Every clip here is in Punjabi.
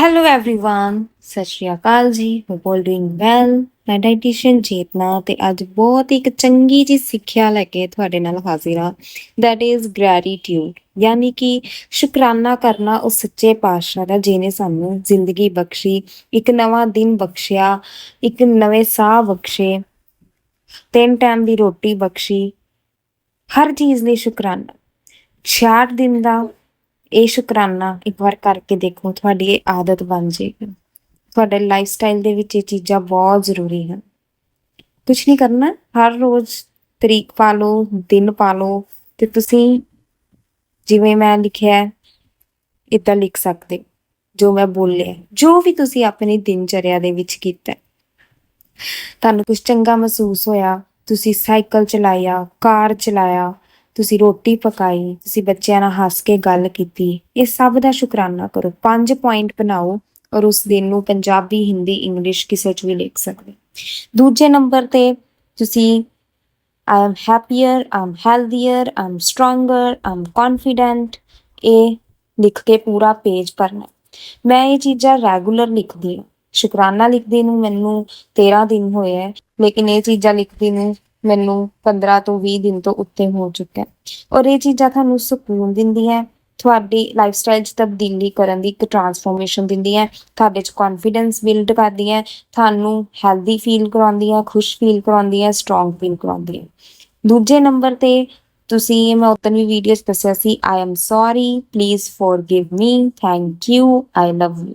ਹੈਲੋ ਐਵਰੀਵਨ ਸਤਿ ਸ਼੍ਰੀ ਅਕਾਲ ਜੀ। ਹੋਪ ਆਲ ਡੂਇੰਗ ਵੈਲ ਮੈਂ ਡਾਈਟੀਸ਼ੀਅਨ ਚੇਤਨਾ ਤੇ ਅੱਜ ਬਹੁਤ ਹੀ ਇੱਕ ਚੰਗੀ ਜੀ ਸਿੱਖਿਆ ਲੈ ਕੇ ਤੁਹਾਡੇ ਨਾਲ ਹਾਜ਼ਰ ਹਾਂ। ਦੈਟ ਇਜ਼ gratitude ਯਾਨੀ ਕਿ ਸ਼ੁਕਰਾਨਾ ਕਰਨਾ ਉਸ ਸੱਚੇ ਪਾਤਸ਼ਾਹ ਦਾ, ਜਿਹਨੇ ਸਾਨੂੰ ਜ਼ਿੰਦਗੀ ਬਖਸ਼ੀ, ਇੱਕ ਨਵਾਂ ਦਿਨ ਬਖਸ਼ਿਆ, ਇੱਕ ਨਵੇਂ ਸਾਹ ਬਖਸ਼ੇ, ਤਿੰਨ ਟਾਈਮ ਦੀ ਰੋਟੀ ਬਖਸ਼ੀ। ਹਰ ਚੀਜ਼ ਲਈ ਸ਼ੁਕਰਾਨਾ। 66 ਦਿਨ ਦਾ ਇਹ ਸ਼ੁਕਰਾਨਾ ਇੱਕ ਵਾਰ ਕਰਕੇ ਦੇਖੋ ਤੁਹਾਡੀ ਇਹ ਆਦਤ ਬਣ ਜਾਏਗੀ ਤੁਹਾਡੇ ਲਾਈਫ ਸਟਾਈਲ ਦੇ ਵਿੱਚ ਇਹ ਚੀਜ਼ਾਂ ਬਹੁਤ ਜ਼ਰੂਰੀ ਹਨ। ਕੁਝ ਨਹੀਂ ਕਰਨਾ ਹਰ ਰੋਜ਼ ਤਰੀਕ ਪਾ ਲਓ ਦਿਨ ਪਾ ਲਓ ਤੇ ਤੁਸੀਂ ਜਿਵੇਂ ਮੈਂ ਲਿਖਿਆ ਹੈ ਇਦਾਂ ਲਿਖ ਸਕਦੇ ਹੋ, ਜੋ ਮੈਂ ਬੋਲਿਆ ਜੋ ਵੀ ਤੁਸੀਂ ਆਪਣੀ ਦਿਨਚਰਿਆ ਦੇ ਵਿੱਚ ਕੀਤਾ ਤੁਹਾਨੂੰ ਕੁਝ ਚੰਗਾ ਮਹਿਸੂਸ ਹੋਇਆ ਤੁਸੀਂ ਸਾਈਕਲ ਚਲਾਇਆ ਕਾਰ ਚਲਾਇਆ ਤੁਸੀਂ ਰੋਟੀ ਪਕਾਈ, ਤੁਸੀਂ ਬੱਚਿਆਂ ਨਾਲ ਹੱਸ ਕੇ ਗੱਲ ਕੀਤੀ, ਇਹ ਸਭ ਦਾ ਸ਼ੁਕਰਾਨਾ ਕਰੋ। ਪੰਜ ਪੁਆਇੰਟ ਬਣਾਓ ਔਰ ਉਸ ਦਿਨ ਨੂੰ ਪੰਜਾਬੀ, ਹਿੰਦੀ, ਇੰਗਲਿਸ਼ ਕਿਸੇ ਚ ਵੀ ਲਿਖ ਸਕਦੇ। ਦੂਜੇ ਨੰਬਰ ਤੇ ਤੁਸੀਂ I am happier I am healthier I am stronger I am confident ਇਹ ਲਿਖ ਕੇ ਪੂਰਾ ਪੇਜ ਭਰਨਾ ਮੈਂ ਇਹ ਚੀਜ਼ਾਂ ਰੈਗੂਲਰ ਲਿਖਦੀ ਹਾਂ। ਸ਼ੁਕਰਾਨਾ ਲਿਖਦੇ ਨੂੰ ਮੈਨੂੰ 13 ਦਿਨ ਹੋਏ ਹੈ, ਲੇਕਿਨ ਇਹ ਚੀਜ਼ਾਂ ਲਿਖਦੀ ਨੂੰ ਮੈਨੂੰ 15 ਤੋਂ 20 ਦਿਨ ਤੋਂ ਉੱਤੇ ਹੋ ਚੁੱਕਾ ਹੈ। ਔਰ ਇਹ ਚੀਜ਼ਾਂ ਤੁਹਾਨੂੰ ਸਕੂਨ ਦਿੰਦੀਆਂ ਤੁਹਾਡੀ ਲਾਈਫ ਸਟਾਈਲ 'ਚ ਤਬਦੀਲੀ ਕਰਨ ਦੀ ਇੱਕ ਟਰਾਂਸਫੋਰਮੇਸ਼ਨ ਹੈ, ਤੁਹਾਡੇ 'ਚ ਕੌਨਫੀਡੈਂਸ ਬਿਲਡ ਕਰਦੀ ਹੈ, ਤੁਹਾਨੂੰ ਹੈਲਦੀ ਫੀਲ ਕਰਾਉਂਦੀਆਂ ਖੁਸ਼ ਫੀਲ ਕਰਾਉਂਦੀ ਹੈ ਸਟਰੋਂਗ ਫੀਲ ਕਰਾਉਂਦੀਆਂ ਦੂਜੇ ਨੰਬਰ ਤੇ ਤੁਸੀਂ, ਮੈਂ ਉਤਨ ਵੀ ਵੀਡੀਓ 'ਚ ਦੱਸਿਆ ਸੀ I am sorry please forgive me thank you I love you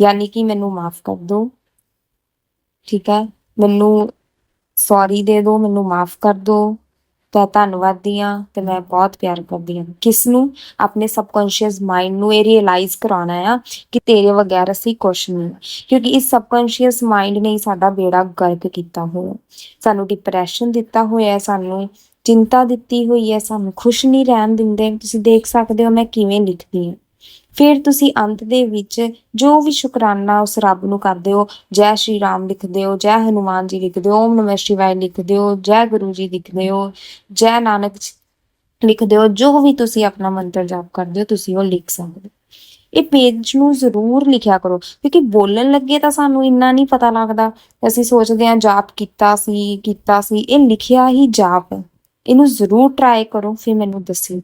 ਯਾਨੀ ਕਿ ਮੈਨੂੰ ਮਾਫ ਕਰ ਦਿਓ। ਠੀਕ ਹੈ? ਮੈਨੂੰ ਸੌਰੀ ਦੇ ਦਿਓ ਮੈਨੂੰ ਮਾਫ ਕਰ ਦਿਓ ਤਾਂ ਧੰਨਵਾਦੀ ਹਾਂ ਤੇ ਮੈਂ ਬਹੁਤ ਪਿਆਰ ਕਰਦੀ ਹਾਂ ਕਿਸ ਨੂੰ? ਆਪਣੇ ਸਬਕੌਂਸ਼ੀਅਸ ਮਾਈਂਡ ਨੂੰ ਇਹ ਰਿਅਲਾਈਜ਼ ਕਰਾਉਣਾ ਆ ਕਿ ਤੇਰੇ ਬਗੈਰ ਅਸੀਂ ਕੁਛ ਨਹੀਂ। ਕਿਉਂਕਿ ਇਸ ਸਬਕੌਂਸ਼ੀਅਸ ਮਾਈਂਡ ਨੇ ਹੀ ਸਾਡਾ ਬੇੜਾ ਗਰਕ ਕੀਤਾ ਹੋਇਆ। ਸਾਨੂੰ ਡਿਪਰੈਸ਼ਨ ਦਿੱਤਾ ਹੋਇਆ ਹੈ, ਸਾਨੂੰ ਚਿੰਤਾ ਦਿੱਤੀ ਹੋਈ ਹੈ, ਸਾਨੂੰ ਖੁਸ਼ ਨਹੀਂ ਰਹਿਣ ਦਿੰਦੇ। ਤੁਸੀਂ ਦੇਖ ਸਕਦੇ ਹੋ ਮੈਂ ਕਿਵੇਂ ਲਿਖਦੀ ਹਾਂ ਫਿਰ ਤੁਸੀਂ ਅੰਤ ਦੇ ਵਿੱਚ ਜੋ ਵੀ ਸ਼ੁਕਰਾਨਾ ਉਸ ਰੱਬ ਨੂੰ ਕਰਦੇ ਹੋ, ਜੈ ਸ਼੍ਰੀ ਰਾਮ ਲਿਖਦੇ ਹੋ, ਜੈ ਹਨੂਮਾਨ ਜੀ ਲਿਖਦੇ ਹੋ, ਓਮ ਨਮः ਸ਼ਿਵਾਏ ਲਿਖਦੇ ਹੋ, ਜੈ ਗੁਰੂ ਜੀ ਲਿਖਦੇ ਹੋ, ਜੈ ਨਾਨਕ ਲਿਖਦੇ ਹੋ, ਜੋ ਵੀ ਤੁਸੀਂ ਆਪਣਾ ਮੰਤਰ ਜਾਪ ਕਰਦੇ ਹੋ, ਤੁਸੀਂ ਉਹ ਲਿਖ ਸਕਦੇ ਹੋ। ਇਹ ਪੇਜ ਨੂੰ ਜ਼ਰੂਰ ਲਿਖਿਆ ਕਰੋ, ਕਿਉਂਕਿ ਬੋਲਣ ਲੱਗੇ ਤਾਂ ਸਾਨੂੰ ਇੰਨਾ ਨਹੀਂ ਪਤਾ ਲੱਗਦਾ। ਅਸੀਂ ਸੋਚਦੇ ਹਾਂ ਜਾਪ ਕੀਤਾ ਸੀ ਕੀਤਾ ਸੀ, ਇਹ ਲਿਖਿਆ ਹੀ ਜਾਪ ਹੈ। ਇਹਨੂੰ ਜ਼ਰੂਰ ਟਰਾਈ ਕਰੋ, ਫਿਰ ਮੈਨੂੰ ਦੱਸਿਓ।